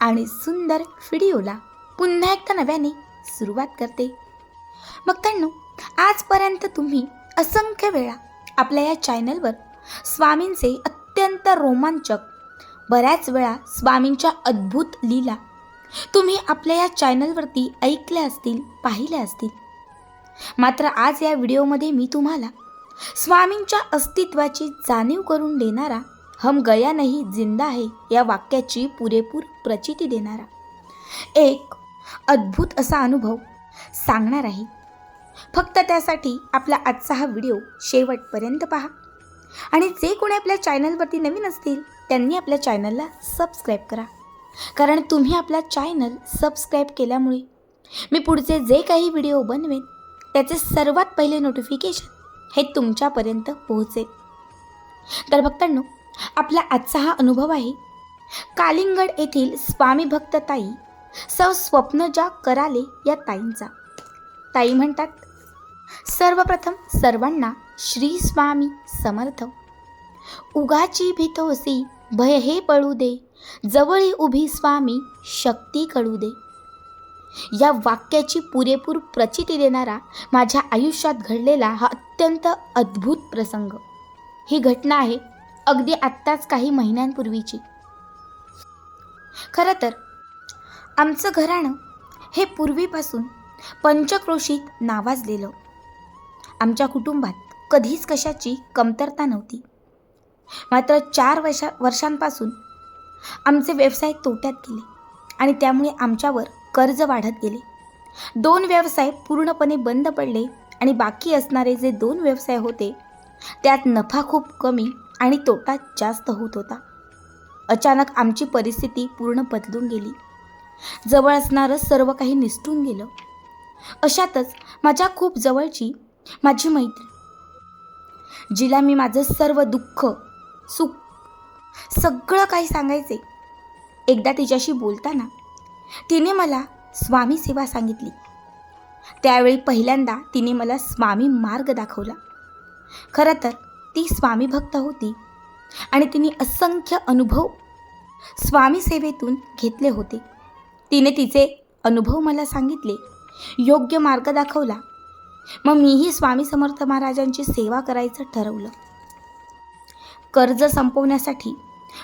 आणि सुंदर व्हिडिओला पुन्हा एकदा नव्याने सुरुवात करते. मग त्यांनो आजपर्यंत तुम्ही असंख्य वेळा आपल्या या चॅनलवर स्वामींचे अत्यंत रोमांचक बऱ्याच वेळा स्वामींच्या अद्भुत लीला तुम्ही आपल्या या चॅनलवरती ऐकल्या असतील पाहिल्या असतील. मात्र आज या व्हिडिओमध्ये मी तुम्हाला स्वामींच्या अस्तित्वाची जाणीव करून देणारा हम गया नहीं जिंदा आहे या वाक्याची पुरेपूर प्रचिती देणारा. एक अद्भुत असा अनुभव सांगणार आहे. फक्त त्यासाठी आपला आजचा हा व्हिडिओ शेवटपर्यंत पहा. आणि जे कोणी आपल्या चॅनलवरती नवीन असतील त्यांनी आपल्या चॅनलला सबस्क्राईब करा. कारण तुम्ही आपला चॅनल सबस्क्राईब केल्यामुळे मी पुढचे जे काही व्हिडिओ बनवेन त्याचे सर्वात पहिले नोटिफिकेशन हे तुमच्यापर्यंत पोहोचेल. तर भक्तांनो आपला आजचा हा अनुभव आहे. कालिंगड येथील स्वामी भक्त ताई सौ स्वप्नजा कराले या ताईंचा. ताई म्हणतात सर्वप्रथम सर्वांना श्री स्वामी समर्थ. उगाची भीतोसी भय हे पळू दे. जवळी उभी स्वामी शक्ती कळू दे. या वाक्याची पुरेपूर प्रचिती देणारा माझ्या आयुष्यात घडलेला हा अत्यंत अद्भुत प्रसंग. ही घटना आहे अगदी आत्ताच काही महिन्यांपूर्वीची. खरं तर आमचं घराणं हे पूर्वीपासून पंचक्रोशीत नावाजलेलं. आमच्या कुटुंबात कधीच कशाची कमतरता नव्हती. मात्र चार वर्षा वर्षांपासून आमचे व्यवसाय तोट्यात गेले आणि त्यामुळे आमच्यावर कर्ज वाढत गेले. दोन व्यवसाय पूर्णपणे बंद पडले आणि बाकी असणारे जे दोन व्यवसाय होते त्यात नफा खूप कमी आणि तोटा जास्त होत होता. अचानक आमची परिस्थिती पूर्ण बदलून गेली. जवळ असणारं सर्व काही निसटून गेलं. अशातच माझ्या खूप जवळची माझी मैत्री. जिला मी माझं सर्व दुःख सुख सगळं काही सांगायचे. एकदा तिच्याशी बोलताना तिने मला स्वामी सेवा सांगितली. त्यावेळी पहिल्यांदा तिने मला स्वामी मार्ग दाखवला. खरं तर ती स्वामी भक्त होती आणि तिने असंख्य अनुभव स्वामी सेवेतून घेतले होते. तिने तिचे अनुभव मला सांगितले. योग्य मार्ग दाखवला. मग मीही स्वामी समर्थ महाराजांची सेवा करायचं ठरवलं. कर्ज संपवण्यासाठी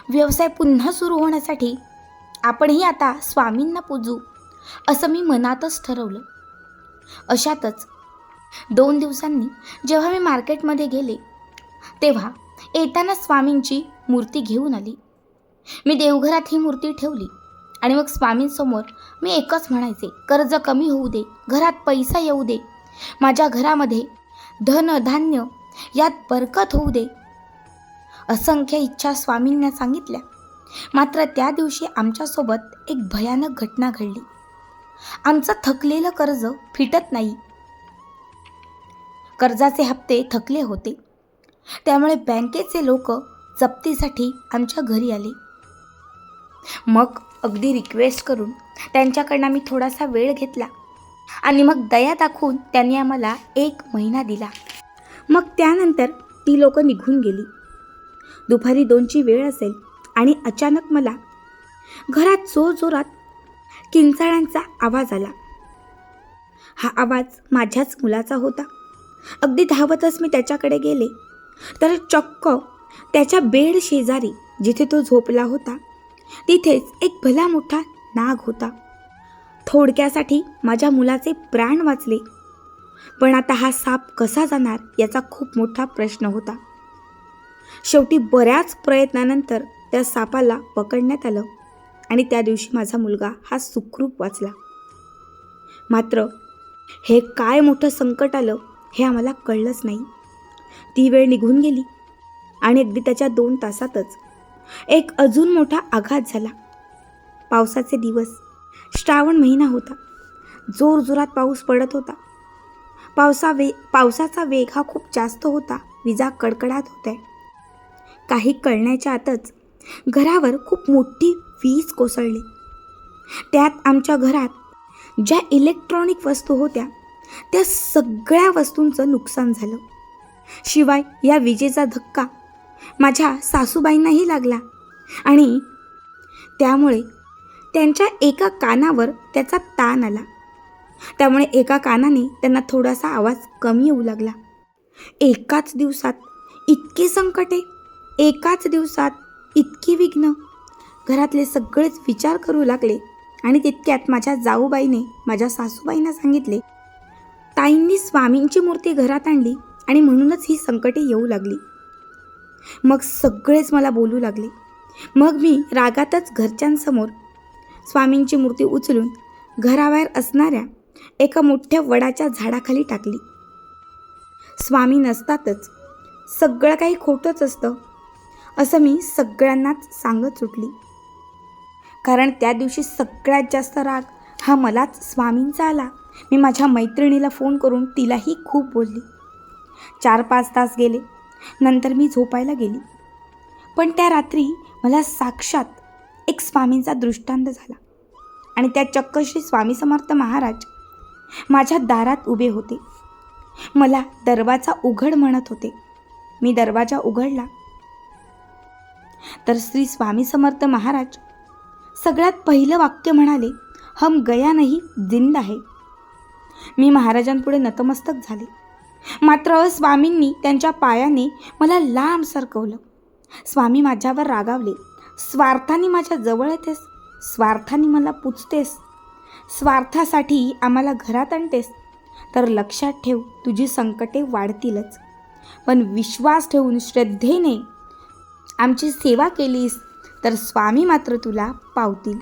व्यवसाय पुन्हा सुरू होण्यासाठी आपणही आता स्वामींना पूजू असं मी मनातच ठरवलं. अशातच दोन दिवसांनी जेव्हा मी मार्केटमध्ये गेले तेव्हा येताना स्वामींची मूर्ती घेऊन आली. मी देवघरात ही मूर्ती ठेवली आणि मग स्वामींसमोर मी एकच म्हणायचे कर्ज कमी होऊ दे घरात पैसा येऊ दे माझ्या घरामध्ये धन धान्य यात बरकत होऊ दे. असंख्य इच्छा स्वामींना सांगितल्या. मात्र त्या दिवशी आमच्यासोबत एक भयानक घटना घडली. आमचं थकलेलं कर्ज फिटत नाही. कर्जाचे हप्ते थकले होते. त्यामुळे बँकेचे लोक जप्तीसाठी आमच्या घरी आले. मग अगदी रिक्वेस्ट करून त्यांच्याकडनं मी थोडासा वेळ घेतला आणि मग दया दाखवून त्यांनी आम्हाला एक महिना दिला. मग त्यानंतर ती लोक निघून गेली. दुपारी दोनची वेळ असेल आणि अचानक मला घरात जोरजोरात किंचाळ्यांचा आवाज आला. हा आवाज माझ्याच मुलाचा होता. अगदी धावतच मी त्याच्याकडे गेले. तर चक्क त्याच्या बेड शेजारी जिथे तो झोपला होता तिथेच एक भला मोठा नाग होता. थोडक्यासाठी माझ्या मुलाचे प्राण वाचले. पण आता हा साप कसा जाणार याचा खूप मोठा प्रश्न होता. शेवटी बऱ्याच प्रयत्नानंतर त्या सापाला पकडण्यात आलं आणि त्या दिवशी माझा मुलगा हा सुखरूप वाचला. मात्र हे काय मोठं संकट आलं हे आम्हाला कळलंच नाही. ती वेळ निघून गेली. आणि अगदी त्याच्या दोन तासातच एक अजून मोठा आघात झाला. पावसाचे दिवस श्रावण महिना होता. जोरजोरात पाऊस पडत होता. पावसा वे पावसाचा वेग हा खूप जास्त होता विजा कडकडात होत्या. काही कळण्याच्या आतच घरावर खूप मोठी वीज कोसळली. त्यात आमच्या घरात ज्या इलेक्ट्रॉनिक वस्तू होत्या त्या सगळ्या वस्तूंचं नुकसान झालं. शिवाय या विजेचा धक्का माझ्या सासूबाईंनाही लागला. आणि त्यामुळे त्यांच्या एका कानावर त्याचा ताण आला. त्यामुळे एका कानाने त्यांना थोडासा आवाज कमी येऊ लागला. एकाच दिवसात इतकी संकटे एकाच दिवसात इतकी विघ्न. घरातले सगळेच विचार करू लागले आणि तितक्यात माझ्या जाऊबाईने माझ्या सासूबाईंना सांगितले ताईंनी स्वामींची मूर्ती घरात आणली. आणि म्हणूनच ही संकटे येऊ लागली. मग सगळेच मला बोलू लागले. मग मी रागातच घरच्यांसमोर स्वामींची मूर्ती उचलून घराबाहेर असणाऱ्या एका मोठ्या वडाच्या झाडाखाली टाकली. स्वामी नसतातच सगळं काही खोटंच असतं असं मी सगळ्यांनाच सांगत सुटली. कारण त्या दिवशी सगळ्यात जास्त राग हा मलाच स्वामींचा आला. मी माझ्या मैत्रिणीला फोन करून तिलाही खूप बोलली. चार पाच तास गेले. नंतर मी झोपायला गेली. पण त्या रात्री मला साक्षात एक स्वामींचा दृष्टांत झाला आणि त्या चक्क श्री स्वामी समर्थ महाराज माझ्या दारात उभे होते. मला दरवाजा उघड म्हणत होते. मी दरवाजा उघडला. तर श्री स्वामी समर्थ महाराज सगळ्यात पहिलं वाक्य म्हणाले हम गया नाही जिंद आहे. मी महाराजांपुढे नतमस्तक झाले. मात्र स्वामींनी त्यांच्या पायाने मला लांब सरकवलं. स्वामी माझ्यावर रागावले. स्वार्थाने माझ्या जवळ येतेस. स्वार्थाने मला पुचतेस स्वार्थासाठी आम्हाला घरात आणतेस. तर लक्षात ठेव तुझी संकटे वाढतीलच. पण विश्वास ठेवून श्रद्धेने आमची सेवा केलीस तर स्वामी मात्र तुला पावतील.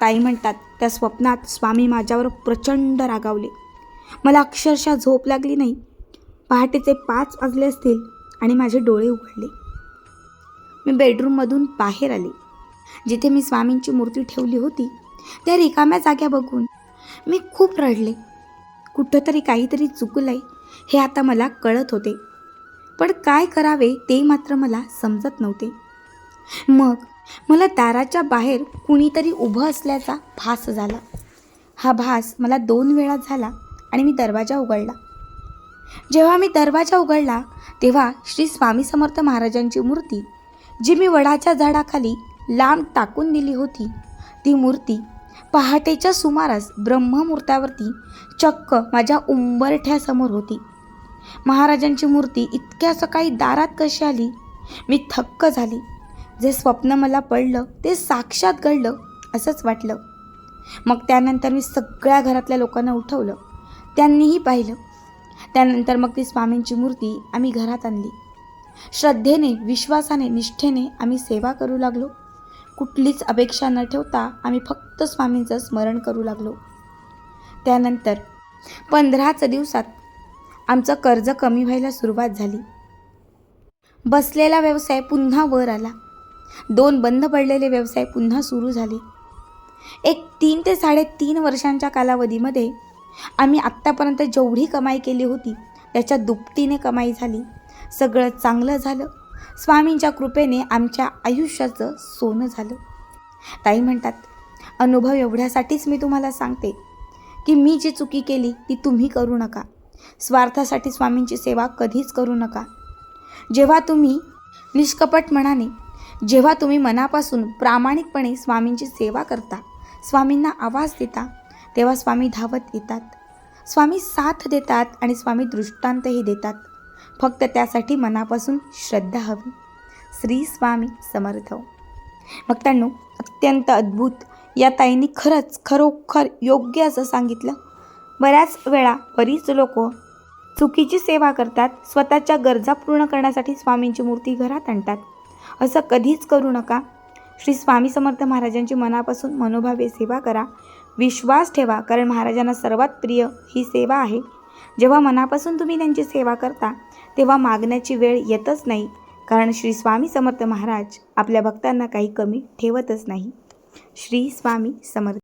ताई म्हणतात त्या स्वप्नात स्वामी माझ्यावर प्रचंड रागावले. मला अक्षरशः झोप लागली नाही. पहाटेचे पाच वाजले असतील आणि माझे डोळे उघडले. मी बेडरूममधून बाहेर आले. जिथे मी स्वामींची मूर्ती ठेवली होती त्या रिकाम्या जाग्या बघून मी खूप रडले. कुठंतरी काहीतरी चुकलंय हे आता मला कळत होते. पण काय करावे ते मात्र मला समजत नव्हते. मग मला दाराच्या बाहेर कुणीतरी उभं असल्याचा भास झाला. हा भास मला दोन वेळा झाला. आणि मी दरवाजा उघडला. जेव्हा मी दरवाजा उघडला तेव्हा श्री स्वामी समर्थ महाराजांची मूर्ती जी मी वडाच्या झाडाखाली लांब टाकून दिली होती ती मूर्ती पहाटेच्या सुमारास ब्रह्ममुहूर्तावरती चक्क माझ्या उंबरठ्यासमोर होती. महाराजांची मूर्ती इतक्या सकाळी दारात कशी आली? मी थक्क झाली. जे स्वप्न मला पडलं ते साक्षात घडलं असंच वाटलं. मग त्यानंतर मी सगळ्या घरातल्या लोकांना उठवलं. त्यांनीही पाहिलं. त्यानंतर मग ती स्वामींची मूर्ती आम्ही घरात आणली. श्रद्धेने विश्वासाने निष्ठेने आम्ही सेवा करू लागलो. कुठलीच अपेक्षा न ठेवता आम्ही फक्त स्वामींचं स्मरण करू लागलो. त्यानंतर पंधराच दिवसात आमचं कर्ज कमी व्हायला सुरुवात झाली. बसलेला व्यवसाय पुन्हा वर आला. दोन बंद पडलेले व्यवसाय पुन्हा सुरू झाले. एक तीन ते साडेतीन वर्षांच्या कालावधीमध्ये आम्ही आत्तापर्यंत जेवढी कमाई केली होती त्याच्या दुपटीने कमाई झाली. सगळं चांगलं झालं. स्वामींच्या कृपेने आमच्या आयुष्याचं सोनं झालं. ताई म्हणतात अनुभव एवढ्यासाठीच मी तुम्हाला सांगते की मी जी चुकी केली ती तुम्ही करू नका. स्वार्थासाठी स्वामींची सेवा कधीच करू नका. जेव्हा तुम्ही निष्कपट मनाने जेव्हा तुम्ही मनापासून प्रामाणिकपणे स्वामींची सेवा करता स्वामींना आवाज देता तेव्हा स्वामी धावत येतात. स्वामी साथ देतात आणि स्वामी दृष्टांतही देतात. फक्त त्यासाठी मनापासून श्रद्धा हवी. श्री स्वामी समर्थ. भक्तांनो अत्यंत अद्भुत. या ताईंनी खरंच खरोखर योग्य असं सांगितलं. बऱ्याच वेळा बरीच लोक चुकीची सेवा करतात स्वतःच्या गरजा पूर्ण करण्यासाठी स्वामींची मूर्ती घरात आणतात. असं कधीच करू नका. श्री स्वामी समर्थ महाराजांची मनापासून मनोभावे सेवा करा. विश्वास ठेवा कारण महाराजांना सर्वात प्रिय ही सेवा आहे. जेव्हा मनापासून तुम्ही त्यांची सेवा करता तेव्हा मागण्याची वेळ येतच नाही कारण श्री स्वामी समर्थ महाराज आपल्या भक्तांना काही कमी ठेवतच नाही. श्री स्वामी समर्थ.